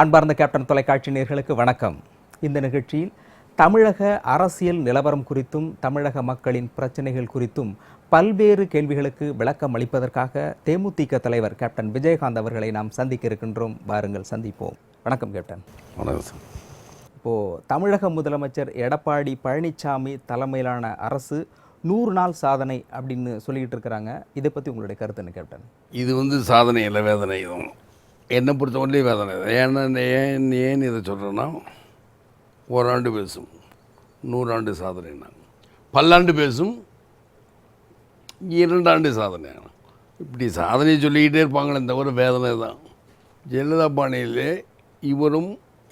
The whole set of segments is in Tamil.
அன்பார்ந்த கேப்டன் தொலைக்காட்சி நேயர்களுக்கு வணக்கம். இந்த நிகழ்ச்சியில் தமிழக அரசியல் நிலவரம் குறித்தும் தமிழக மக்களின் பிரச்சனைகள் குறித்தும் பல்வேறு கேள்விகளுக்கு விளக்கம் அளிப்பதற்காக தேமுதிக தலைவர் கேப்டன் விஜயகாந்த் அவர்களை நாம் சந்திக்க இருக்கின்றோம். வாருங்கள் சந்திப்போம். வணக்கம் கேப்டன். வணக்கம் சார். இப்போது தமிழக முதலமைச்சர் எடப்பாடி பழனிசாமி தலைமையிலான அரசு நூறு நாள் சாதனை அப்படின்னு சொல்லிக்கிட்டு இருக்கிறாங்க. இதை பற்றி உங்களுடைய கருத்து என்ன கேப்டன்? இது வந்து சாதனை இல்லை வேதனை இதுவும் என்னை பொறுத்தவரையிலே வேதனை. ஏன்னா ஏன் ஏன் இதை சொல்கிறேன்னா ஓராண்டு பேசும். நூறாண்டு சாதனைனா. பல்லாண்டு பேசும் இரண்டாண்டு சாதனை இப்படி சாதனை சொல்லிக்கிட்டே இருப்பாங்களே தவிர வேதனை தான். ஜெயலலிதா பாணியிலே இவரும்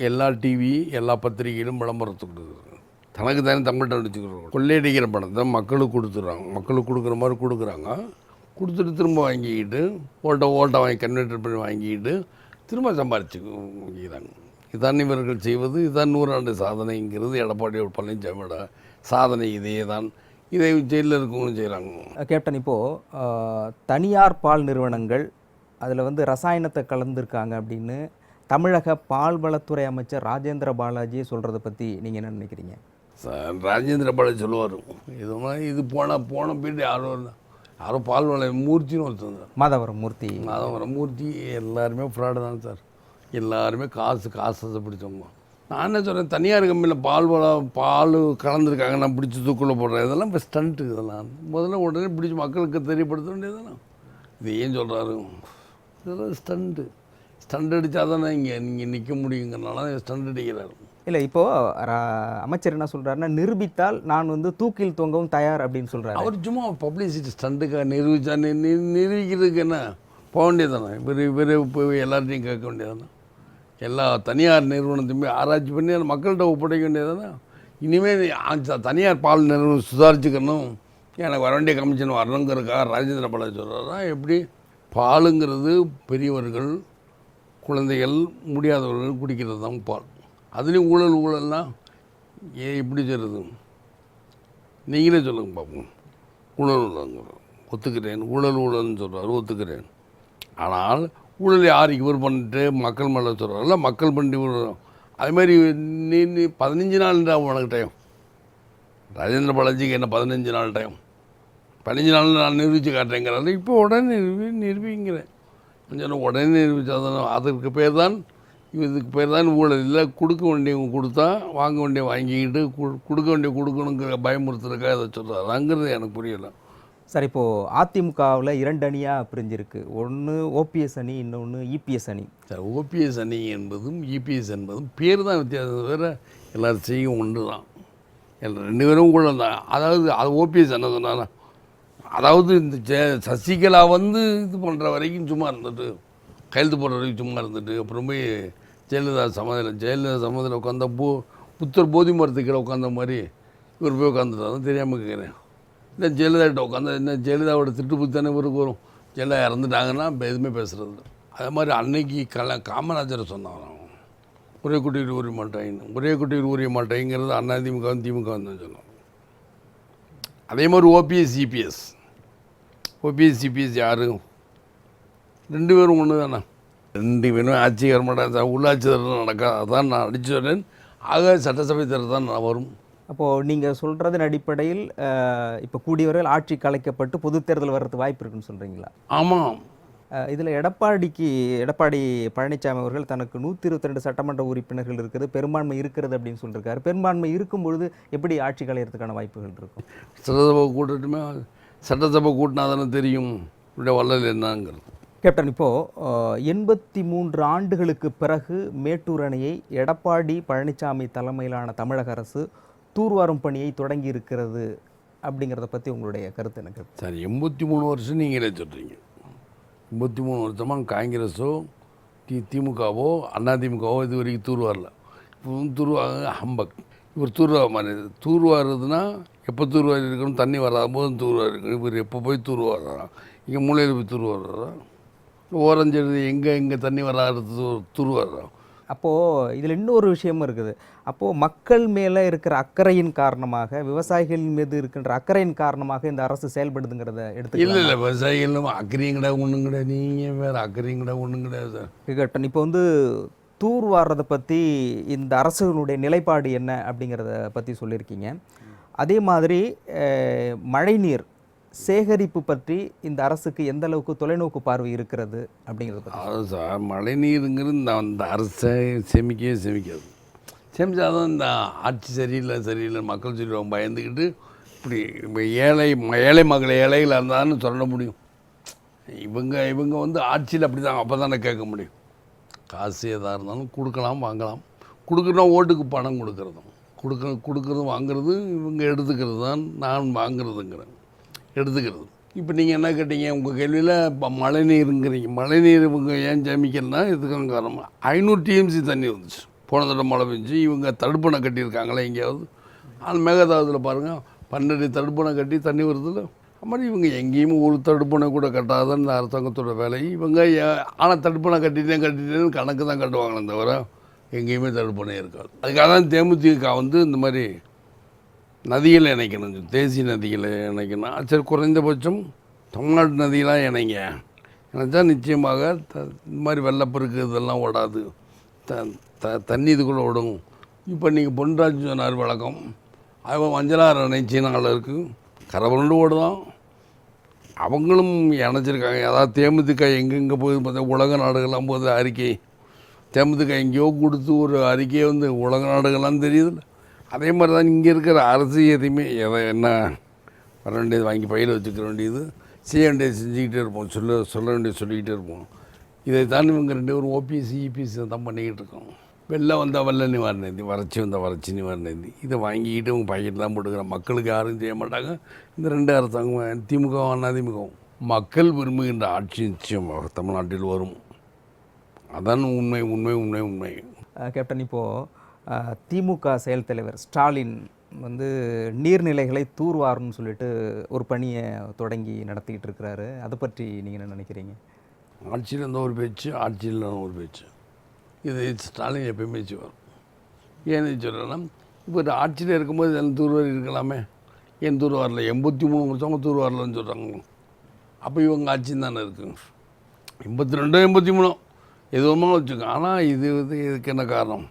எல்லா டிவி எல்லா பத்திரிகையிலும் விளம்பரத்துக்கு கொடுக்குறாங்க தனக்கு தானே தமிழ்கிட்ட வச்சுக்கிறோம் கொள்ளையடிக்கிற பணத்தை மக்களுக்கு கொடுத்துட்றாங்க. மக்களுக்கு கொடுக்குற மாதிரி கொடுக்குறாங்க. கொடுத்துட்டு திரும்ப வாங்கிக்கிட்டு ஓட்டை ஓட்டை வாங்கி கன்வெர்டர் பண்ணி வாங்கிக்கிட்டு திரும்ப சம்பாரிச்சு வைக்கிறாங்க இதான் இவர்கள் செய்வது இதுதான் நூறாண்டு சாதனைங்கிறது எடப்பாடி பழனிசாமியோட சாதனை இதே தான் இதை ஜெயிலில் இருக்கவங்களும் செய்கிறாங்க கேப்டன் இப்போது தனியார் பால் நிறுவனங்கள் அதில் வந்து ரசாயனத்தை கலந்துருக்காங்க அப்படின்னு தமிழக பால்வளத்துறை அமைச்சர் ராஜேந்திர பாலாஜி சொல்கிறத பற்றி நீங்கள் என்ன நினைக்கிறீங்க? சார் ராஜேந்திர பாலாஜி சொல்லுவார். இது மாதிரி இது போன போன பீரியட் யாரோ இல்ல- யாரோ பால் வள மூர்த்தின்னு ஒருத்தர் இருந்தார். மாதவரம் மூர்த்தி. வர மூர்த்தி எல்லாருமே ஃப்ராடு தான் சார். எல்லாருமே காசு காசை பிடிச்சவங்க. நான் என்ன சொல்கிறேன் தனியார் கம்பெனியில் பால் பால் கலந்துருக்காங்க நான் பிடிச்சி தூக்குள்ள போடுறேன். இதெல்லாம் இப்போ ஸ்டண்ட்டு இதெல்லாம். முதல்ல உடனே பிடிச்சி மக்களுக்கு தெரியப்படுத்த வேண்டியதுதானே. இது ஏன் சொல்கிறாரு இதெல்லாம் ஸ்டண்ட்டு ஸ்டண்ட் அடித்தா தானே இங்கே நீங்கள் நிற்க முடியுங்கிறனால ஸ்டண்ட் அடிக்கிறாரு. இல்லை இப்போது அமைச்சர் என்ன சொல்கிறாருன்னா நிரூபித்தால் நான் வந்து தூக்கில் தொங்கவும் தயார் அப்படின்னு சொல்கிறார் அவர் சும்மா பப்ளிசிட்டி ஸ்டண்ட்டுக்காக நிரூபித்தா நி- நிரூபிக்கிறதுக்கு என்ன? போக வேண்டியதானே இவர் இவர் போய் எல்லார்ட்டையும் கேட்க வேண்டியதானே எல்லா தனியார் நிறுவனத்தையுமே ஆராய்ச்சி பண்ணி அந்த மக்கள்கிட்ட ஒப்படைக்க வேண்டியதானே இனிமேல் தனியார் பால் நிறுவனம் சுதாரிச்சுக்கணும். எனக்கு வர வேண்டிய கமிஷன் வரணுங்கிறதுக்காக ராஜேந்திர பாலாஜி சொல்கிறாரா எப்படி பாலுங்கிறது பெரியவர்கள் குழந்தைகள் முடியாதவர்கள் குடிக்கிறது தான் பால். அதுலேயும் ஊழல் ஊழல்னா ஏ எப்படி சொல்கிறது நீங்களே சொல்லுங்க பார்ப்போம் ஊழல் ஊழல் ஒத்துக்கிறேன். ஊழல் ஊழல்னு சொல்கிறார் ஒத்துக்கிறேன். ஆனால் ஊழல் யார் இவர் பண்ணிட்டு மக்கள் மேலே சொல்கிறாரில்ல மக்கள் பண்ணி ஊழல் அதுமாதிரி நீ நீ பதினஞ்சு நாள்டா உனக்கு டைம் ராஜேந்திர பாலாஜிக்கு என்ன பதினஞ்சு நாள் டைம் பதினஞ்சு நாள் நான் நிரூபித்து காட்டுறேங்கிறாரு. இப்போ உடனே நிரூபி நிரூபிங்கிறேன். கொஞ்சம் உடனே நிரூபித்தாதானே அதற்கு பேர் தான் இதுக்கு பேர் தான் ஊழல். இல்லை கொடுக்க வேண்டியவங்க கொடுத்தா வாங்க வேண்டிய வாங்கிக்கிட்டு கொடுக்க வேண்டிய கொடுக்கணுங்கிற பயமுறுத்துறதுக்காக இதை சொல்கிறாருங்கிறது எனக்கு புரியலை. சார் இப்போது அதிமுகவில் இரண்டு அணியாக பிரிஞ்சிருக்கு. ஒன்று ஓபிஎஸ் அணி இன்னொன்று இபிஎஸ் அணி. சார் ஓபிஎஸ் அணி என்பதும் இபிஎஸ் என்பதும் பேர் தான் வித்தியாசம். வேறு எல்லாரும் செய்யும் ஒன்று தான். ரெண்டு பேரும் கூட தான். அதாவது அது ஓபிஎஸ் என்ன சொன்னானா அதாவது இந்த சசிகலா வந்து இது பண்ணுற வரைக்கும் சும்மா இருந்துட்டு கையெழுத்து போடுற வரைக்கும் சும்மா இருந்துட்டு அப்புறம் போய் ஜெயலலிதா சமாதியில் ஜெயலலிதா சமாதியில் உட்காந்த பூ புத்தர் போதி மரத்துக்கு கீழே உட்காந்த மாதிரி இவர் போய் உட்காந்துட்டாரு தெரியாமல் கேட்குறேன் இல்லை ஜெயலலிதாட்ட உட்காந்து என்ன ஜெயலலிதாவோட திட்டு புத்தி தானே இவருக்கு வரும்? ஜெயலலிதா இறந்துட்டாங்கன்னா எதுவுமே பேசுகிறது இல்லை. அதே மாதிரி அன்னைக்கு கல காமராஜர் சொன்னாங்க ஒரே குட்டியில் உரிய மாட்டேன்னு ஒரே குட்டியில் உரிய மாட்டேங்கிறது அண்ணா திமுக திமுக வந்து சொன்னோம் அதே மாதிரி ஓபிஎஸ் சிபிஎஸ் ஓபிஎஸ் சிபிஎஸ் யாரும் ரெண்டு பேரும் ஒன்று தானே ரெண்டு பேரும் ஆட்சி வரமாட்டாங்க உள்ளாட்சி தேர்தல் நடக்காது அதான் நான் அடிச்சு சொல்றேன் ஆக சட்டசபை தேர்தல் தான் நான் வரும். அப்போது நீங்கள் சொல்கிறதன் அடிப்படையில் இப்போ கூடியவர்கள் ஆட்சி கலைக்கப்பட்டு பொதுத் தேர்தல் வர்றது வாய்ப்பு இருக்குன்னு சொல்கிறீங்களா ஆமாம் இதில் எடப்பாடிக்கு எடப்பாடி பழனிசாமி அவர்கள் தனக்கு நூற்றி இருபத்தி ரெண்டு சட்டமன்ற உறுப்பினர்கள் இருக்குது பெரும்பான்மை இருக்கிறது அப்படின்னு சொல்லியிருக்காரு பெரும்பான்மை இருக்கும் பொழுது எப்படி ஆட்சி கலையறதுக்கான வாய்ப்புகள் இருக்கும்? சட்டசபை கூட்டட்டுமே சட்டசபை கூட்டினா தானே தெரியும் இப்படி வள்ளல் என்னங்கிறது. கேப்டன் இப்போது எண்பத்தி மூன்று ஆண்டுகளுக்கு பிறகு மேட்டூர் அணையை எடப்பாடி பழனிசாமி தலைமையிலான தமிழக அரசு தூர்வாரும் பணியை தொடங்கி இருக்கிறது அப்படிங்கிறத பற்றி உங்களுடைய கருத்து எனக்கு சரி எண்பத்தி மூணு வருஷம் நீங்களே சொல்கிறீங்க எண்பத்தி மூணு வருஷமாக காங்கிரஸோ தி திமுகவோ அதிமுகவோ இது வரைக்கும் தூர்வாரல. இப்போ தூர்வாங்க ஹம்பக். இவர் தூர்வா மாதிரி தூர்வாருதுன்னா எப்போ தூர்வாரி இருக்கணும் தண்ணி வராத போதும் தூர்வாரி இருக்கணும் இவர் எப்போ போய் தூர்வாரா இங்கே மூலையில் போய் தூர்வாரா ஓரஞ்செழுது எங்கே எங்கே தண்ணி வராது தூர்வாரா அப்போது இதில் இன்னொரு விஷயமும் இருக்குது. அப்போது மக்கள் மேலே இருக்கிற அக்கறையின் காரணமாக விவசாயிகள் மீது இருக்கின்ற அக்கறையின் காரணமாக இந்த அரசு செயல்படுதுங்கிறத இல்லை எடுத்துக்கலாம். இல்லை விவசாயிகளும் அக்கறையும் கிடையாது ஒன்றும் கிடையாது. நீங்கள் வேறு அக்கறையும் கிடையாது ஒன்றும் கிடையாது சார். கேப்டன் இப்போ வந்து தூர் வாடுறதை பற்றி இந்த அரசுகளுடைய நிலைப்பாடு என்ன அப்படிங்கிறத பற்றி சொல்லியிருக்கீங்க. அதே மாதிரி மழைநீர் சேகரிப்பு பற்றி இந்த அரசுக்கு எந்த அளவுக்கு தொலைநோக்கு பார்வை இருக்கிறது அப்படிங்கிறது பற்றி அது சார் மழை நீருங்கிறது இந்த அந்த அரசை சேமிக்கவே சேமிக்காது. சேமித்தாதான் இந்த ஆட்சி சரியில்லை சரியில்லை மக்கள் சொல்லுவாங்க பயந்துக்கிட்டு இப்படி ஏழை ஏழை மகள் ஏழைகளாக இருந்தாலும் சொல்ல முடியும். இவங்க இவங்க வந்து ஆட்சியில் அப்படி தான் அப்போ தானே கேட்க முடியும். காசு எதாக இருந்தாலும் கொடுக்கலாம் வாங்கலாம். கொடுக்குறோம் ஓட்டுக்கு பணம் கொடுக்குறதும். கொடுக்க கொடுக்குறது வாங்குறது இவங்க எடுத்துக்கிறது தான் நான் வாங்குறதுங்கிறேன். எடுத்துக்கிறது. இப்போ நீங்கள் என்ன கேட்டீங்க? உங்கள் கேள்வியில் இப்போ மழை நீருங்கிறீங்க. மழை நீர் இவங்க ஏன் சேமிக்கலன்னா இதுக்கான காரணம் ஐநூறு டிஎம்சி தண்ணி வந்துச்சு. போன தடவை மழை பெஞ்சு இவங்க தடுப்பணை கட்டியிருக்காங்களே எங்கேயாவது. ஆனால் மேகதாவதில் பாருங்கள் பன்னெண்டு தடுப்பணை கட்டி தண்ணி வருதுல்ல. அது மாதிரி இவங்க எங்கேயுமே ஒரு தடுப்பணை கூட கட்டாதன்னு அரசாங்கத்தோட வேலை இவங்க ஏ- ஆனால் தடுப்பணை கட்டிட்டேன் கட்டிட்டேன்னு கணக்கு தான் கட்டுவாங்களே தவிர எங்கேயுமே தடுப்பணை இருக்காது. அதுக்காக தான் தேமுதிக வந்து இந்த மாதிரி நதிகளை இணைக்கணும். தேசிய நதிகளை இணைக்கணும். சரி குறைந்தபட்சம் தமிழ்நாட்டு நதியெலாம் இணைங்க. இணைச்சா நிச்சயமாக த இந்த மாதிரி வெள்ளப்பெருக்கு இதெல்லாம் ஓடாது. த த தண்ணி இதுக்குள்ளே ஓடும். இப்போ நீங்கள் பொன்ராஜ் சொன்னார் வழக்கம். அவன் மஞ்சளாறு அணை சீனாவில் இருக்குது கரவரண்டு ஓடுதான். அவங்களும் இணைச்சிருக்காங்க. அதாவது தேமுதிக எங்கெங்கே போகுது பார்த்தா உலக நாடுகள்லாம் போகுது அறிக்கை. தேமுதிக எங்கேயோ கொடுத்து ஒரு அறிக்கையை வந்து உலக நாடுகள்லாம் தெரியுதுல்ல. அதே மாதிரி தான் இங்கே இருக்கிற அரசு எதையுமே எதை என்ன வர வேண்டியது வாங்கி பையில் வச்சுக்க வேண்டியது செய்ய வேண்டியது செஞ்சுக்கிட்டே இருப்போம். சொல்ல சொல்ல வேண்டியது சொல்லிக்கிட்டே இருப்போம். இதை தான் இவங்க ரெண்டு பேரும் ஓபிஎஸ்சி இபிஎஸ்சி தான் பண்ணிக்கிட்டு இருக்கோம். வெள்ளம் வந்தால் வெள்ள நிவாரண நிதி வறட்சி வந்தால் வறட்சி நிவாரண நிதி இதை வாங்கிக்கிட்டு இவங்க பாக்கெட் தான் போட்டுக்கிற மக்களுக்கு யாரும் செய்ய மாட்டாங்க. இந்த ரெண்டு அரசாங்கம் திமுக அதிமுக மக்கள் விரும்புகின்ற ஆட்சி நிச்சயமாக தமிழ்நாட்டில் வரும். அதான் உண்மை உண்மை உண்மை உண்மை. கேப்டன் இப்போது திமுக செயல் தலைவர் ஸ்டாலின் வந்து நீர்நிலைகளை தூர்வாரணும்னு சொல்லிட்டு ஒரு பணியை தொடங்கி நடத்திக்கிட்டு இருக்கிறாரு. அதை பற்றி நீங்கள் என்ன நினைக்கிறீங்க? ஆட்சியில் இருந்த ஒரு பேச்சு ஆட்சியில் இல்லாத ஒரு பேச்சு. இது ஸ்டாலின் எப்பயுமே வரும் ஏன்னு சொல்கிறேன்னா இப்போ ஆட்சியில் இருக்கும்போது என் தூர்வாரி இருக்கலாமே. என் தூர்வாரில்? எண்பத்தி மூணு வருஷம் தூர்வாரில்னு சொல்கிறாங்க அப்போ இவங்க ஆட்சி தானே இருக்குங்க எண்பத்தி ரெண்டோ எண்பத்தி மூணோ எதுவுமா வச்சுக்கோங்க. ஆனால் இது வந்து இதுக்கு என்ன காரணம்?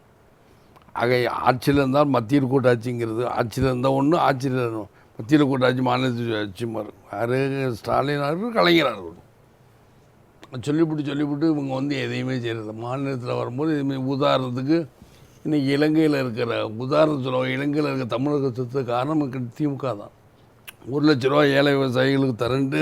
ஆக ஆட்சியில் இருந்தால் மத்தியில் கூட்டாட்சிங்கிறது ஆட்சியில் இருந்தால் ஒன்று ஆட்சியில் இருந்தோம் மத்தியில் கூட்டாட்சி மாநிலத்தில் ஆட்சி மாறும் ஸ்டாலின் ஸ்டாலினாரு கலைஞராக சொல்லிவிட்டு சொல்லிவிட்டு இவங்க வந்து எதையுமே செய்கிறது மாநிலத்தில் வரும்போது இதுமாரி உதாரணத்துக்கு இன்றைக்கி இலங்கையில் இருக்கிற உதாரணம் சொல்லுவாங்க இலங்கையில் இருக்கிற சொத்து காரணம் திமுக தான். ஒரு லட்ச ரூபா ஏழை விவசாயிகளுக்கு தரண்டு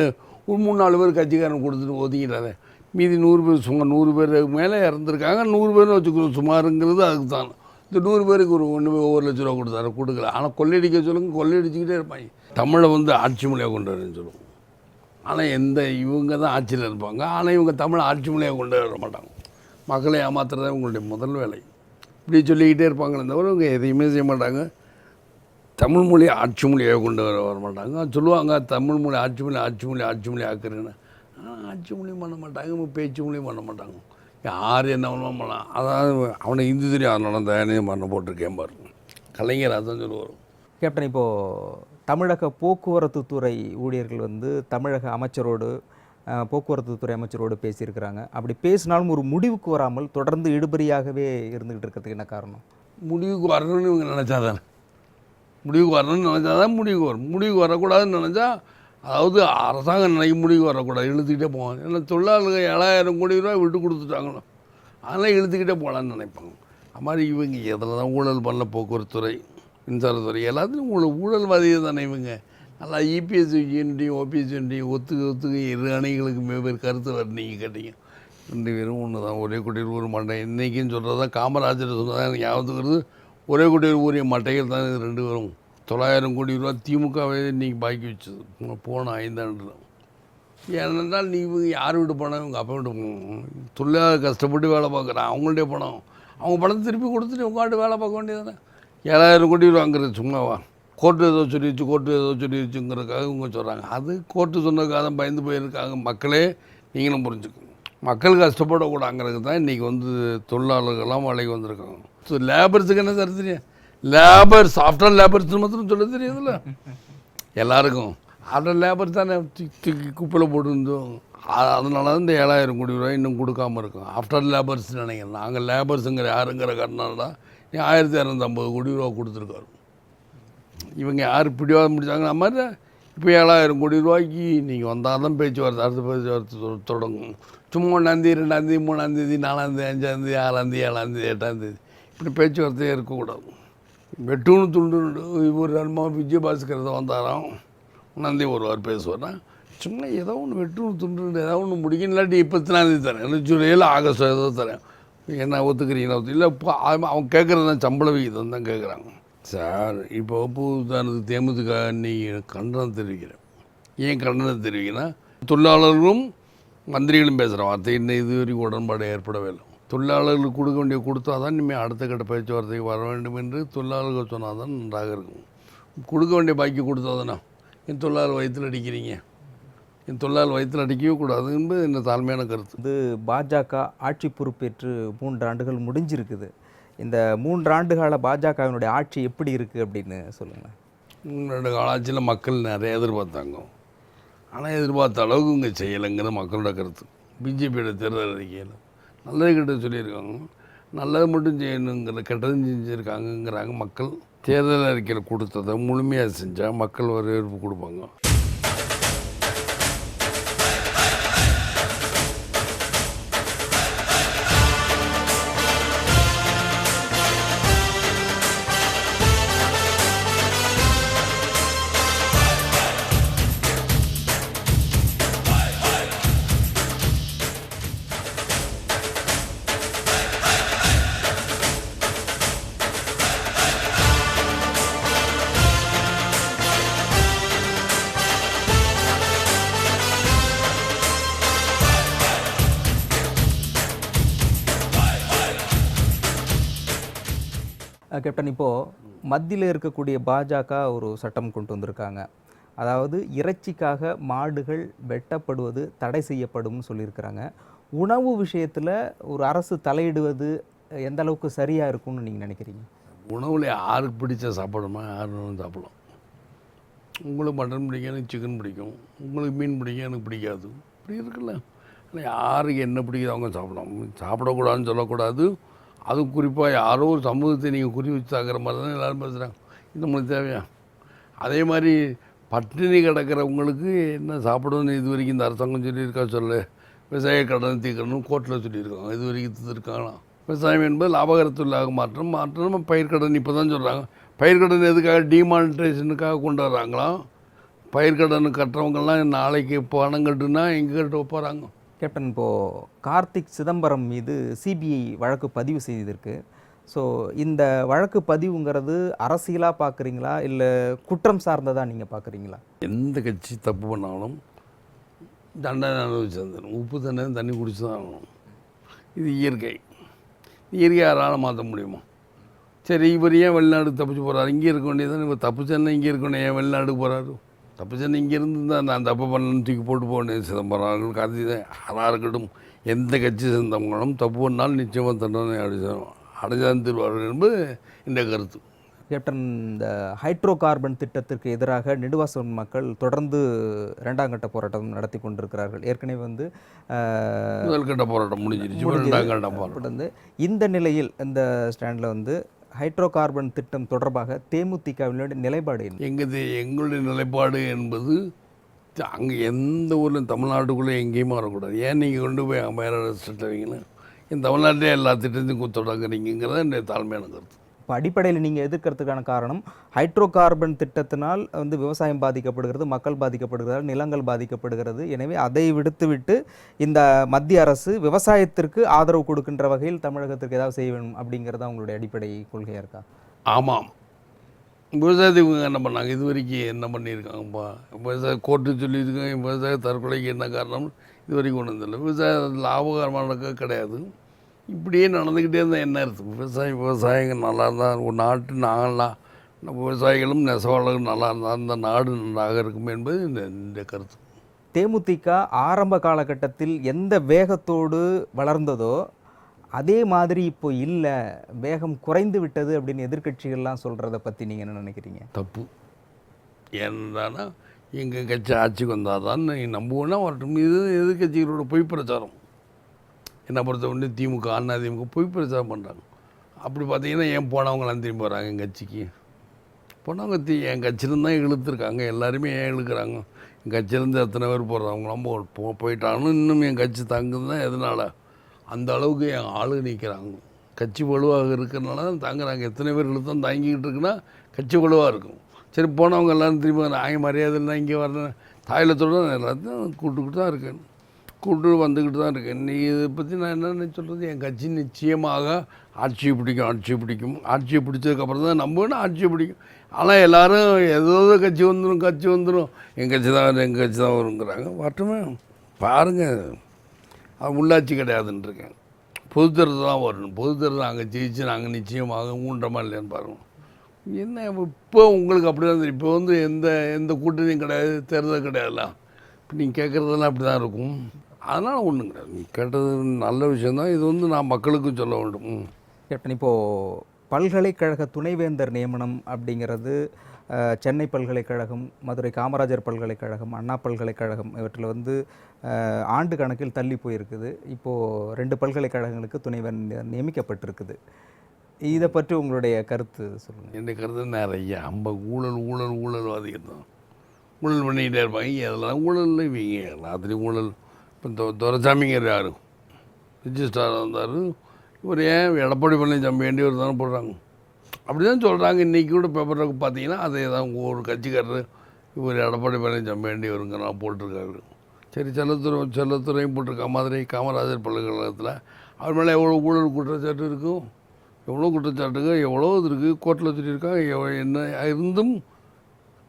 ஒரு மூணு நாலு பேர் கட்சிக்காரன் கொடுத்துட்டு ஒதுங்கிட்டாரு மீதி நூறு பேர் சும்மா நூறு பேர் மேலே இறந்துருக்காங்க. நூறு பேர்னு வச்சுக்கிறோம் சுமாருங்கிறது அதுக்கு தான் இந்த நூறு பேருக்கு ஒரு ஒன்று ஒரு லட்ச ரூபா கொடுத்தாரு கொடுக்கல. ஆனால் கொள்ளையடிக்க சொல்லுங்க கொள்ளையடிச்சுக்கிட்டே இருப்பாங்க. தமிழை வந்து ஆட்சி மொழியாக கொண்டு வரேன்னு சொல்லுவோம் ஆனால் எந்த இவங்க தான் ஆட்சியில் இருப்பாங்க. ஆனால் இவங்க தமிழை ஆட்சி மொழியாக கொண்டு வர மாட்டாங்க. மக்களை ஏமாத்துறது இவங்களுடைய முதல் வேலை. இப்படி சொல்லிக்கிட்டே இருப்பாங்களே தவிர இவங்க எதையுமே செய்ய மாட்டாங்க. தமிழ் மொழியை ஆட்சி மொழியாக கொண்டு வர வர மாட்டாங்க. சொல்லுவாங்க தமிழ் மொழி ஆட்சி மொழி ஆட்சி மொழி ஆட்சி மொழி ஆக்குறேன்னு. ஆனால் ஆட்சி மொழியும் பண்ண மாட்டாங்க பேச்சு மொழியும் பண்ண மாட்டாங்க. யார் என்ன வேணுமோ பண்ணலாம். அதாவது அவனை இந்தி தெரியும் அதனால பண்ண போட்டிருக்கேன் பாருங்க கலைஞர் அதான் சொல்லுவார். கேப்டன் இப்போது தமிழக போக்குவரத்து துறை ஊழியர்கள் வந்து தமிழக அமைச்சரோடு போக்குவரத்து துறை அமைச்சரோடு பேசியிருக்கிறாங்க. அப்படி பேசினாலும் ஒரு முடிவுக்கு வராமல் தொடர்ந்து இழுபறியாகவே இருந்துகிட்டு இருக்கிறதுக்கு என்ன காரணம்? முடிவுக்கு வரணும்னு இவங்க நினச்சாதானே? முடிவுக்கு வரணும்னு நினச்சாதான் முடிவுக்கு வரும். முடிவுக்கு வரக்கூடாதுன்னு நினச்சா அதாவது அரசாங்கம் நினைக்க முடிவு வரக்கூடாது. இழுத்துக்கிட்டே போவாங்க. ஏன்னா தொழிலாளர்கள் ஏழாயிரம் கோடி ரூபாய் விட்டு கொடுத்துட்டாங்களோ அதெல்லாம் இழுத்துக்கிட்டே போகலான்னு நினைப்பாங்க. அது மாதிரி இவங்க எதில் தான் ஊழல் பண்ணல போக்குவரத்துறை மின்சாரத்துறை எல்லாத்துலையும் ஊழல் ஊழல்வாதியே தானே இவங்க. நல்லா இபிஎஸ் யூனிட்டையும் ஓபிஎஸ் யூனிட்டையும் ஒத்துக்க ஒத்துக்க இரு அணைகளுக்கு வெவ்வேறு கருத்து வர நீங்கள் கேட்டீங்க. ரெண்டு பேரும் ஒன்று தான் ஒரே குட்டியில் ஒரு மாட்டேன் இன்றைக்கின்னு சொல்கிறது தான் காமராஜர் சொன்னதான் எனக்கு ஞாபகத்துக்கு வருது. ஒரே குட்டியில் ஊரிய மட்டைகள் தான் இது ரெண்டு பேரும். தொள்ளாயிரம் கோடி ரூபா திமுகவே இன்றைக்கி பாக்கி வச்சது. போன ஐந்தாண்டு ஏனென்றால் நீ இவங்க யார் வீட்டு பணம் இவங்க அப்பா வீட்டு பணம் தொழிலாளர் கஷ்டப்பட்டு வேலை பார்க்குறான். அவங்கள்டே பணம் அவங்க பணத்தை திருப்பி கொடுத்துட்டு உங்கள்கிட்ட வேலை பார்க்க வேண்டியதானே ஏழாயிரம் கோடி ரூபாங்கிறது சும்மாவா கோர்ட்டு ஏதோ சொல்லிடுச்சு கோர்ட்டு ஏதோ சொல்லிடுச்சுங்கிறதுக்காக இவங்க சொல்கிறாங்க அது கோர்ட்டு சொன்னதுக்காக தான் பயந்து போயிருக்காங்க மக்களே. நீங்களும் புரிஞ்சுக்கணும் மக்கள் கஷ்டப்படக்கூடாங்கிறதுக்கு தான் இன்றைக்கி வந்து தொழிலாளர்கள்லாம் வேலைக்கு வந்திருக்காங்க. ஸோ லேபர்ஸுக்கு என்ன சார் லேபர் சாஃப்ட்வேர் லேபர்ஸ்னு மாத்திரம் சொல்ல தெரியுதுல்ல? எல்லாருக்கும். அதை லேபர் தானே தூக்கி குப்பையில் போட்டுருந்தோம். அதனால தான் இந்த ஏழாயிரம் கோடி ரூபாய் இன்னும் கொடுக்காம இருக்கும். ஆஃப்டர் லேபர்ஸ் நினைக்கிறேன். நாங்கள் லேபர்ஸுங்கிற யாருங்கிற காரணம் தான் நீ ஆயிரத்தி இரநூத்தம்பது கோடி ரூபா கொடுத்துருக்காரு. இவங்க யார் பிடிவாத முடிச்சாங்க நம்ம மாதிரி இப்போ ஏழாயிரம் கோடி ரூபாய்க்கு நீங்கள் வந்தால் தான் பேச்சுவார்த்தை அடுத்த பேச்சுவார்த்தை தொடங்கும். சும்மா ஒன்றாந்தேதி ரெண்டாந்தேதி மூணாந்தேதி நாலாந்தேதி அஞ்சாந்தேதி ஆறாந்தேதி ஏழாந்தேதி எட்டாந்தேதி இப்படி பேச்சுவார்த்தையே இருக்கக்கூடாது. வெட்டுன்னு துண்டு ஒரு ரெண்டு விஜயபாஸ்கர் வந்தாராம். நந்தி ஒருவார் பேசுவார்னா சும்மா ஏதோ ஒன்று வெட்டுன்னு துண்டு ஏதோ ஒன்று முடிக்கும் இல்லாட்டி இப்பத்தினாந்தேதி தரேன் இல்லை ஜூலையில் ஆகஸ்ட் ஏதோ தரேன். என்ன ஒத்துக்கிறீங்களா இல்லை இப்போ அவன் கேட்குறது தான் சம்பள விகிதம் தான் கேட்குறாங்க சார் இப்போ புதுதானது தேமுதிக நீங்கள் கண்டனம் தெரிவிக்கிறேன். ஏன் கண்டனம் தெரிவிக்கிறேன்னா தொழிலாளர்களும் மந்திரிகளும் பேசுகிறோம் வார்த்தை இன்னும் இது வரைக்கும் உடன்பாடு ஏற்படவே இல்லை. தொழிலாளர்களுக்கு கொடுக்க வேண்டிய கொடுத்தா தான் இனிமேல் அடுத்த கட்ட பேச்சுவார்த்தைக்கு வர வேண்டும் என்று தொழிலாளர்கள் சொன்னால் தான் நன்றாக இருக்கும். கொடுக்க வேண்டிய பாக்கி கொடுத்தா தானே? என் தொழிலாளர் வயிற்றில் அடிக்கிறீங்க. என் தொழிலாளர் வயிற்றில் அடிக்கவே கூடாது என்பது என்ன தாழ்மையான கருத்து. வந்து பாஜக ஆட்சி பொறுப்பேற்று மூன்று ஆண்டுகள் முடிஞ்சிருக்குது. இந்த மூன்று ஆண்டுகால பாஜகவினுடைய ஆட்சி எப்படி இருக்குது அப்படின்னு சொல்லுங்கள் ரெண்டு காலாட்சியில் மக்கள் நிறைய எதிர்பார்த்தாங்க. ஆனால் எதிர்பார்த்த அளவுக்கு இங்கே செய்யலைங்கிறது மக்களோட கருத்து. பிஜேபியோட தேர்தல் அறிக்கையில். நல்லது கெட்டது சொல்லியிருக்காங்க. நல்லது மட்டும் செய்யணுங்கிற கெட்டதும் செஞ்சுருக்காங்கங்கிறாங்க மக்கள். தேர்தல் அறிக்கையில் கொடுத்ததை முழுமையாக செஞ்சால் மக்கள் வரவேற்பு கொடுப்பாங்க. கேப்டன் இப்போது மத்தியில் இருக்கக்கூடிய பாஜக ஒரு சட்டம் கொண்டு வந்திருக்காங்க. அதாவது இறைச்சிக்காக மாடுகள் வெட்டப்படுவது தடை செய்யப்படும்னு சொல்லியிருக்கிறாங்க. உணவு விஷயத்தில் ஒரு அரசு தலையிடுவது எந்த அளவுக்கு சரியாக இருக்கும்னு நீங்கள் நினைக்கிறீங்க? உணவில் யாருக்கு பிடிச்ச சாப்பிடுமா யாரும் சாப்பிடலாம். உங்களுக்கு மட்டன் பிடிக்கும் எனக்கு சிக்கன் பிடிக்கும். உங்களுக்கு மீன் பிடிக்கும் எனக்கு பிடிக்காது. இப்படி இருக்குல்ல. ஆனால் யாருக்கு என்ன பிடிக்குது அவங்க சாப்பிடலாம். சாப்பிடக்கூடாதுன்னு சொல்லக்கூடாது. அதுவும் குறிப்பாக யாரோ ஒரு சமூகத்தை நீங்கள் குறி வச்சு தாக்குற மாதிரி தான் எல்லோரும் பேசுகிறாங்க. இது நம்மளுக்கு தேவையா? அதே மாதிரி பட்டினி கிடக்கிறவங்களுக்கு என்ன சாப்பிடணும்னு இது வரைக்கும் இந்த அரசாங்கம் சொல்லியிருக்கா சொல்ல? விவசாய கடன் தீர்க்கணும் கோர்ட்டில் சொல்லியிருக்காங்க. இது வரைக்கும் தீர்க்காங்களாம் விவசாயம் என்பது லாபகரத்துள்ளாக மாற்றம் மாற்றம் பயிர்க்கடன் இப்போ தான் சொல்கிறாங்க பயிர்க்கடன் எதுக்காக டிமானிட்ரேஷனுக்காக கொண்டு வர்றாங்களாம் பயிர்க்கடன் கட்டுறவங்கெல்லாம் நாளைக்கு பணம் கட்டுனா எங்கே கட்ட போகிறாங்க கேப்டன் இப்போது கார்த்திக் சிதம்பரம் மீது சிபிஐ வழக்கு பதிவு செய்திருக்கு. ஸோ இந்த வழக்கு பதிவுங்கிறது அரசியலாக பார்க்குறீங்களா இல்லை குற்றம் சார்ந்ததாக நீங்கள் பார்க்குறீங்களா எந்த கட்சி தப்பு பண்ணாலும் தண்டனை அனுபவிச்சிருந்தேன் உப்பு தண்டனை தண்ணி குடிச்சு தான் ஆகணும். இது இயற்கை. இயற்கை யாரால் மாற்ற முடியுமா? சரி இவர் ஏன் வெளிநாடு தப்பிச்சு போகிறாரு இங்கே இருக்க வேண்டியது இவர் தப்பிச்சேன்னா இங்கே இருக்கணும் ஏன் வெளிநாடு போகிறாரு தப்பிச்சேன்னா இங்கே இருந்து தான் நான் தப்பு பண்ணணும்னு தூக்கி போட்டு போனேன். சிதம்பரம் கார்த்திகை யாராக இருக்கட்டும். எந்த கட்சி சேர்ந்தவங்களும் தப்பு பண்ணாலும் நிச்சயமாக தண்டனை அடைஞ்சான் தருவார்கள் என்பது இந்த கருத்து. கேப்டன் இந்த ஹைட்ரோ கார்பன் திட்டத்திற்கு எதிராக நெடுவாசன் மக்கள் தொடர்ந்து இரண்டாம் கட்ட போராட்டம் நடத்தி கொண்டிருக்கிறார்கள். ஏற்கனவே வந்து முதல் கட்ட போராட்டம் முடிஞ்சிருச்சு. இப்ப ரெண்டாம் கட்ட போராட்டம். வந்து இந்த நிலையில் இந்த ஸ்டாண்டில் வந்து ஹைட்ரோ கார்பன் திட்டம் தொடர்பாக தேமுதிகவினுடைய நிலைப்பாடு என்ன? எங்கள் எங்களுடைய நிலைப்பாடு என்பது அங்கே எந்த ஊரில் தமிழ்நாட்டுக்குள்ளே எங்கேயும் வரக்கூடாது ஏன் நீங்கள் கொண்டு போய் அங்கே வேறு என் தமிழ்நாட்டிலே எல்லா திட்டத்தையும் தொடங்குறீங்கிறத என்னுடைய தாழ்மையான கருத்து. இப்போ அடிப்படையில் நீங்கள் எதிர்க்கிறதுக்கான காரணம் ஹைட்ரோ கார்பன் திட்டத்தினால் வந்து விவசாயம் பாதிக்கப்படுகிறது மக்கள் பாதிக்கப்படுகிறது நிலங்கள் பாதிக்கப்படுகிறது. எனவே அதை விடுத்துவிட்டு இந்த மத்திய அரசு விவசாயத்திற்கு ஆதரவு கொடுக்கின்ற வகையில் தமிழகத்திற்கு ஏதாவது செய்ய வேணும் அப்படிங்கிறது அவங்களுடைய அடிப்படை கொள்கையாக இருக்கா? ஆமாம். விவசாயத்துக்கு இவங்க என்ன பண்ணாங்க? இது வரைக்கும் என்ன பண்ணியிருக்காங்கப்பா? விவசாய கோர்ட்டு சொல்லியிருக்காங்க விவசாய தற்கொலைக்கு என்ன காரணம்? இது வரைக்கும் ஒன்றும் இல்லை விவசாயம் லாபகரமான கிடையாது. இப்படியே நடந்துக்கிட்டே இருந்தால் என்ன அர்த்தம்? விவசாயம் விவசாயிகள் நல்லா இருந்தால் ஒரு நாட்டு நாங்களாம் விவசாயிகளும் நெசவாளர்களும் நல்லா இருந்தால் அந்த நாடு நன்றாக இருக்கும் என்பது இந்த இந்த கருத்து. தேமுதிக ஆரம்ப காலகட்டத்தில் எந்த வேகத்தோடு வளர்ந்ததோ அதே மாதிரி இப்போ இல்லை வேகம் குறைந்து விட்டது அப்படின்னு எதிர்க்கட்சிகள்லாம் சொல்கிறத பற்றி நீங்கள் என்ன நினைக்கிறீங்க? தப்பு. ஏன்னா எங்கள் கட்சி ஆட்சிக்கு வந்தால் தான் நம்புவோன்னா வரட்டும். இது எதிர்கட்சிகளோட பொய் பிரச்சாரம். என்னை பொறுத்த உடனே திமுக அண்ணா திமுக பொய் பிரச்சாரம் பண்ணுறாங்க அப்படி பார்த்தீங்கன்னா ஏன் போனவங்களாம் திரும்பி வராங்க என் கட்சிக்கு? போனவங்க தீ என் கட்சியிலேருந்து தான் இழுத்துருக்காங்க. எல்லாருமே ஏன் இழுக்கிறாங்க? என் கட்சியிலேருந்து எத்தனை பேர் போடுறவங்களாம் போ போயிட்டாங்கன்னு இன்னும் என் கட்சி தங்குதுன்னா எதனால்? அந்த அளவுக்கு என் ஆளு நிற்கிறாங்க கட்சி வலுவாக இருக்கிறனால தான் தாங்குறாங்க. எத்தனை பேர் இழுத்தம் தாங்கிக்கிட்டு இருக்குன்னா கட்சி வலுவாக இருக்கும். சரி போனவங்க எல்லாரும் திரும்ப நான் மரியாதை இல்லை இங்கே வரேன் தாயிலத்தோடு எல்லாத்தையும் கூப்பிட்டுக்கிட்டு தான் இருக்கேன். கூப்பிட்டு வந்துக்கிட்டு தான் இருக்கேன் நீ இதை பற்றி நான் என்னென்னு சொல்கிறது என் கட்சி நிச்சயமாக ஆட்சியை பிடிக்கும் ஆட்சியை பிடிக்கும். ஆட்சியை பிடிச்சதுக்கப்புறம் தான் நம்புவேன்னா ஆட்சியை பிடிக்கும். ஆனால் எல்லோரும் ஏதோ கட்சி வந்துடும் கட்சி வந்துடும் எங்கள் கட்சி தான் வரும் எங்கள் கட்சி தான் வருங்கிறாங்க. வரட்டுமே. பாருங்கள் அது உள்ளாட்சி கிடையாதுன்ட்ருக்கேன் பொது பொதுத்தரத்து தான் வரணும். பொதுத்தரத்து நாங்கள் ஜெயிச்சு நாங்கள் நிச்சயமாக ஊன்றமா இல்லையான்னு பாருங்கள் என்ன இப்போ உங்களுக்கு அப்படி தான் தெரியும். இப்போ வந்து எந்த எந்த கூட்டணியும் கிடையாது தேர்தல் கிடையாதுல்ல இப்போ நீங்கள் கேட்குறதெல்லாம் அப்படி தான் இருக்கும். அதனால் ஒன்றும் கிடையாது. கேட்டது நல்ல விஷயந்தான் இது வந்து நான் மக்களுக்கும் சொல்ல வேண்டும். கேப்டன் இப்போது பல்கலைக்கழக துணைவேந்தர் நியமனம் அப்படிங்கிறது சென்னை பல்கலைக்கழகம் மதுரை காமராஜர் பல்கலைக்கழகம் அண்ணா பல்கலைக்கழகம் இவற்றில் வந்து ஆண்டு கணக்கில் தள்ளி போயிருக்குது. இப்போது ரெண்டு பல்கலைக்கழகங்களுக்கு துணைவேந்தர் நியமிக்கப்பட்டிருக்குது. இதை பற்றி உங்களுடைய கருத்து சொல்லுங்கள் என்னை கருத்து நிறைய. அம்ப ஊழல் ஊழல் ஊழல்வாதிகள் தான். ஊழல் பண்ணிக்கிட்டே இருப்பாங்க. அதெல்லாம் ஊழல் இவங்க எல்லாத்துலேயும் ஊழல் இப்போ துரசாமிங்கிற யார்? ரிஜிஸ்டார் வந்தார் இவர் ஏன் எடப்பாடி பழனிசாமி வேண்டியவர் தானே போடுறாங்க. அப்படி தான் சொல்கிறாங்க இன்றைக்கி கூட பேப்பரில் பார்த்தீங்கன்னா அதே தான் ஒரு கட்சிக்காரர் இவர் எடப்பாடி பழனிசாமி வேண்டியவருங்க நான் போட்டிருக்காரு. சரி செல்லத்துறை செல்லத்துறையும் போட்டிருக்கா மதுரை காமராஜர் பல்கலைக்கழகத்தில். அவர் மேலே எவ்வளோ ஊழல் குற்றச்சாட்டு இருக்கும்? எவ்வளோ குற்றச்சாட்டுங்க? எவ்வளோ இது இருக்குது கோர்ட்டில் சொல்லியிருக்காங்க எவ்வளோ என்ன இருந்தும்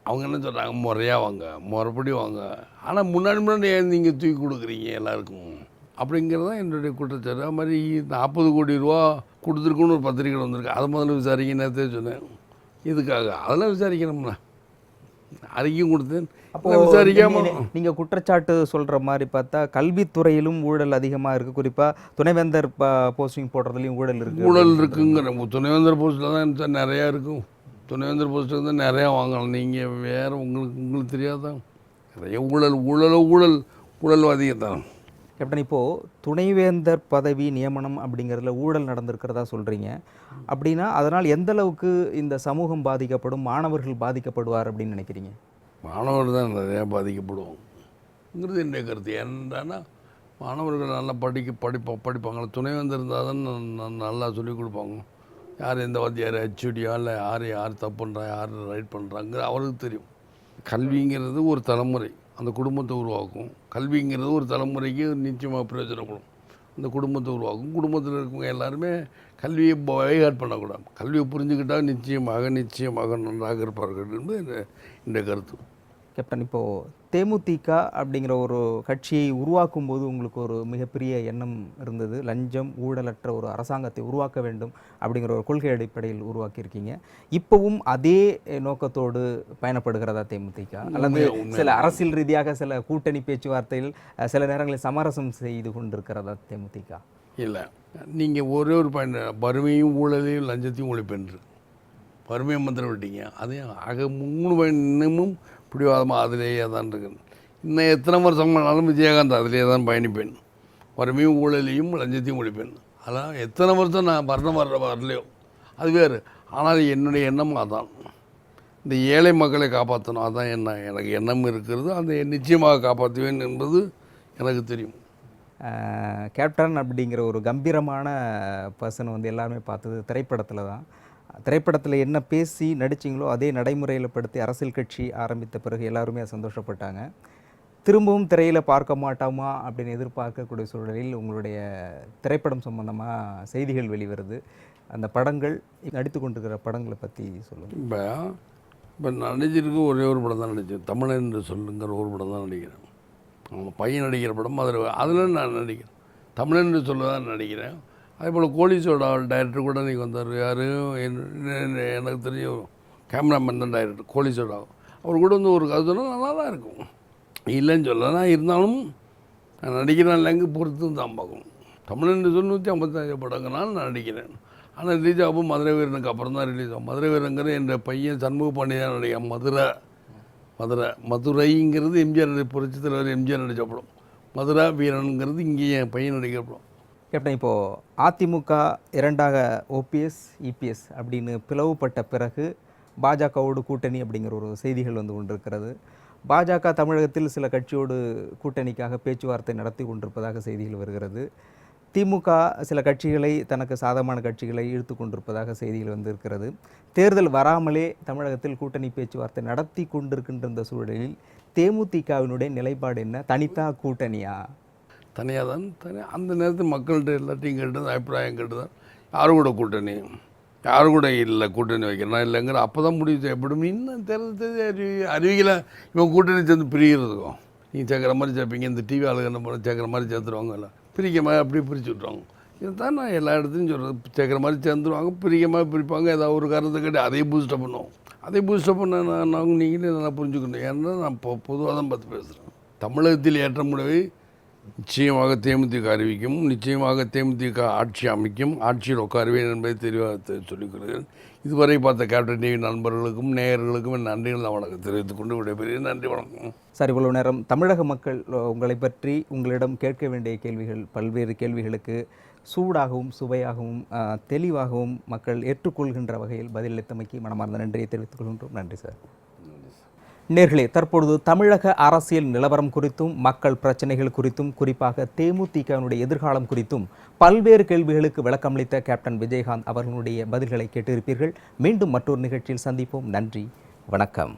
அவங்க என்ன சொல்கிறாங்க முறையாக வாங்க முறைப்படி வாங்க. ஆனால் முன்னாடி முன்னாடி நீங்கள் தூக்கி கொடுக்குறீங்க எல்லாருக்கும்? அப்படிங்கிறது தான் என்னுடைய குற்றச்சாட்டு. அது மாதிரி நாற்பது கோடி ரூபா கொடுத்துருக்குன்னு ஒரு பத்திரிக்கை வந்திருக்கு. அதை முதல்ல விசாரிக்க நேரத்தே சொன்னேன். இதுக்காக அதெல்லாம் விசாரிக்கணும்ல அறிக்கையும் கொடுத்தேன். அப்போ விசாரிக்காம நீங்க- நீங்க குற்றச்சாட்டு சொல்ற மாதிரி பார்த்தா கல்வித்துறையிலும் ஊழல் அதிகமா இருக்கு. குறிப்பா துணைவேந்தர் போஸ்டிங் போடுறதுலயும் ஊழல் இருக்கு. ஊழல் இருக்குங்கிற துணைவேந்தர் போஸ்ட்டில் தான் நிறையா இருக்கும். துணைவேந்தர் போஸ்ட்டில் தான் நிறையா வாங்கலாம். நீங்கள் வேறு உங்களுக்கு உங்களுக்கு தெரியாதான் நிறைய ஊழல் ஊழலோ ஊழல் ஊழல்வாதிகள் தான் கேப்டன் இப்போ துணைவேந்தர் பதவி நியமனம் அப்படிங்கிறதுல ஊழல் நடந்திருக்கிறதா சொல்றீங்க. அப்படின்னா அதனால் எந்த அளவுக்கு இந்த சமூகம் பாதிக்கப்படும் மாணவர்கள் பாதிக்கப்படுவார் அப்படின்னு நினைக்கிறீங்க? மாணவர்கள் தான் நிறையா பாதிக்கப்படுவோங்கிறது என்னுடைய கருத்து. என்னன்னா மாணவர்கள் நல்லா படிக்க படிப்பா படிப்பாங்களா? துணைவேந்தர் இருந்தால் தான் நல்லா சொல்லிக் கொடுப்பாங்க. யார் இந்த வாத்தியார்? ஹெச்டியா இல்லை யார் யார் தப்பு பண்ணுறா யார் ரைட் பண்ணுறாங்கிற அவருக்கு தெரியும். கல்விங்கிறது ஒரு தலைமுறை. அந்த குடும்பத்தை உருவாக்கும். கல்விங்கிறது ஒரு தலைமுறைக்கு நிச்சயமாக பிரயோஜனப்படும் அந்த குடும்பத்தை உருவாக்கும். குடும்பத்தில் இருக்கவங்க எல்லாருமே கல்வியை வழிகாட் பண்ணக்கூடாது. கல்வியை புரிஞ்சுக்கிட்டால் நிச்சயமாக நிச்சயமாக நன்றாக இருப்பார்கள் என்பது இந்த- கருத்து. கேப்டன் இப்போது தேமுதிக அப்படிங்கிற ஒரு கட்சியை உருவாக்கும் போது உங்களுக்கு ஒரு மிகப்பெரிய எண்ணம் இருந்தது. லஞ்சம் ஊழலற்ற ஒரு அரசாங்கத்தை உருவாக்க வேண்டும் அப்படிங்கிற ஒரு கொள்கை அடிப்படையில் உருவாக்கியிருக்கீங்க. இப்போவும் அதே நோக்கத்தோடு பயணப்படுகிறதா தேமுதிக? அல்லது. சில அரசியல் ரீதியாக சில கூட்டணி பேச்சுவார்த்தையில் சில நேரங்களில் சமரசம் செய்து கொண்டிருக்கிறதா தேமுதிக? இல்லை. நீங்கள் ஒரே ஒரு பாயிண்ட் வறுமையும் ஊழலையும் லஞ்சத்தையும் ஒழிப்பென்று வறுமையை மந்திரம் விட்டீங்க. அதையும் ஆக மூணு பாயிண்ட் இன்னமும் பிடிவாதமாக அதிலேயே தான் இருக்கேன். இன்னும் எத்தனை வருஷம் பண்ணாலும் விஜயகாந்த் அதிலே தான் பயணிப்பேன். வறுமையும் ஊழலையும் லஞ்சத்தையும் ஒழிப்பேன். அதெல்லாம் எத்தனை வருஷம் நான் மரணம் வர்ற வரலையோ. அது வேறு. ஆனால் என்னுடைய எண்ணம் அதான். இந்த ஏழை மக்களை காப்பாற்றணும். அதான் என்ன எனக்கு எண்ணம் இருக்கிறது. அந்த நிச்சயமாக காப்பாற்றுவேன் என்பது எனக்கு தெரியும். கேப்டன் அப்படிங்கிற ஒரு கம்பீரமான பர்சன் வந்து எல்லாருமே பார்த்தது திரைப்படத்தில் தான். திரைப்படத்தில் என்ன பேசி நடிச்சிங்களோ அதே நடைமுறையில் படுத்தி அரசியல் கட்சி ஆரம்பித்த பிறகு எல்லாருமே சந்தோஷப்பட்டாங்க. திரும்பவும் திரையில் பார்க்க மாட்டோமா அப்படின்னு எதிர்பார்க்கக்கூடிய சூழலில் உங்களுடைய திரைப்படம் சம்பந்தமாக செய்திகள் வெளிவருது. அந்த படங்கள் நடித்து கொண்டிருக்கிற படங்களை பற்றி சொல்லுங்கள் இப்போ இப்போ நடிச்சிருக்க ஒரே ஒரு படம் தான் நடித்தேன் தமிழன் என்று சொல்லுங்கிற ஒரு படம் தான் நடிக்கிறேன். அவங்க பையன் நடிக்கிற படம் அதில் அதில் நான் நடிக்கிறேன். தமிழன் என்று சொல்ல தான் நடிக்கிறேன். அதே போல் கோலிசோட டைரக்டர் கூட நீங்கள் வந்தார். யார்? எனக்கு தெரிஞ்ச கேமராமேன் தான் டைரக்டர் கோலிசோடா அவர் கூட வந்து ஒரு கதை சொன்னால் நல்லா தான் இருக்கும். இல்லைன்னு சொல்லலாம் இருந்தாலும் நான் நடிக்கிறேன் இல்லைங்க பொறுத்து தான் பார்க்கணும். தமிழன் தொண்ணூற்றி ஐம்பத்தஞ்சு படங்கள்னால நான் நடிக்கிறேன். ஆனால் ரிலீஸ் ஆகும் மதுரை வீரனுக்கு அப்புறம் தான் ரிலீஸ் ஆகும். மதுரை வீரங்கிற என் பையன் சண்முக பாண்டியன் நடிகன் மதுரை மதுரை மதுரைங்கிறது எம்ஜிஆர் புரட்சி தலைவர் எம்ஜிஆர் நடித்த படம். மதுரை வீரனுங்கிறது இங்கே என் பையன் நடிக்கிற படம். கேப்டன் இப்போது அதிமுக இரண்டாக ஓபிஎஸ் இபிஎஸ் அப்படின்னு பிளவுபட்ட பிறகு பாஜகவோடு கூட்டணி அப்படிங்கிற ஒரு செய்திகள் வந்து கொண்டிருக்கிறது. பாஜக தமிழகத்தில் சில கட்சியோடு கூட்டணிக்காக பேச்சுவார்த்தை நடத்தி கொண்டிருப்பதாக செய்திகள் வருகிறது. திமுக சில கட்சிகளை தனக்கு சாதகமான கட்சிகளை இழுத்து கொண்டிருப்பதாக செய்திகள் வந்திருக்கிறது. தேர்தல் வராமலே தமிழகத்தில் கூட்டணி பேச்சுவார்த்தை நடத்தி கொண்டிருக்கின்ற இந்த சூழலில் தேமுதிகவினுடைய நிலைப்பாடு என்ன? தனித்தா கூட்டணியா? தனியாக தான் தனியாக அந்த நேரத்தில் மக்கள்கிட்ட எல்லாத்தையும் கேட்டு தான் அபிப்பிராயம் கேட்டு தான் யாரும் கூட கூட்டணி? யாரும் கூட இல்லை கூட்டணி வைக்கிறேன் இல்லைங்கிற அப்போ தான் முடிவு எப்படி இன்னும் தேர்தல் அறிவி அறிவிக்கல. இவன் கூட்டணி சேர்ந்து பிரிகிறதுக்கும் நீங்கள் சேர்க்குற மாதிரி சேர்ப்பீங்க இந்த டிவி ஆளுங்க என்ன பண்ண சேர்க்குற மாதிரி சேர்த்துருவாங்கல்ல. பிரிக்க மாதிரி அப்படியே பிரித்து விட்ருவாங்க இதுதான் நான் எல்லா இடத்துலையும் சொல்கிறது சேர்க்குற மாதிரி சேர்ந்துருவாங்க பிரிக்க மாதிரி பிரிப்பாங்க ஏதாவது ஒரு காரணத்தை கேட்டு அதையும் பூஸ்டப் பண்ணுவோம். அதை பூஸ்டப் பண்ண நான் நீங்களே நல்லா புரிஞ்சுக்கணும். ஏன்னா நான் இப்போ பொதுவாக தான் பார்த்து பேசுகிறேன் தமிழகத்தில் ஏற்ற முடிவை நிச்சயமாக தேமுதிக அறிவிக்கும் நிச்சயமாக தேமுதிக ஆட்சி அமைக்கும் ஆட்சியில் உட்காருவேன் என்பதை தெளிவாக சொல்லிக்கொள்கிறேன் இதுவரை பார்த்த கேப்டன் டிவி நண்பர்களுக்கும் நேயர்களுக்கும் என் நன்றிகள் நான் வணக்கம் தெரிவித்துக் கொண்டு விடைபெறுகிறேன். நன்றி வணக்கம். சார் இவ்வளவு நேரம் தமிழக மக்கள் உங்களை பற்றி உங்களிடம் கேட்க வேண்டிய கேள்விகள் பல்வேறு கேள்விகளுக்கு சூடாகவும் சுவையாகவும் தெளிவாகவும் மக்கள் ஏற்றுக்கொள்கின்ற வகையில் பதிலளித்தமைக்கு மனமார்ந்த நன்றியை தெரிவித்துக் கொள்கின்றோம். நன்றி சார். நேர்களே தற்பொழுது தமிழக அரசியல் நிலவரம் குறித்தும் மக்கள் பிரச்சனைகள் குறித்தும் குறிப்பாக தேமுதிகவினுடைய எதிர்காலம் குறித்தும் பல்வேறு கேள்விகளுக்கு விளக்கமளித்த கேப்டன் விஜயகாந்த் அவர்களுடைய பதில்களை கேட்டிருப்பீர்கள். மீண்டும் மற்றொரு நிகழ்ச்சியில் சந்திப்போம். நன்றி. வணக்கம்.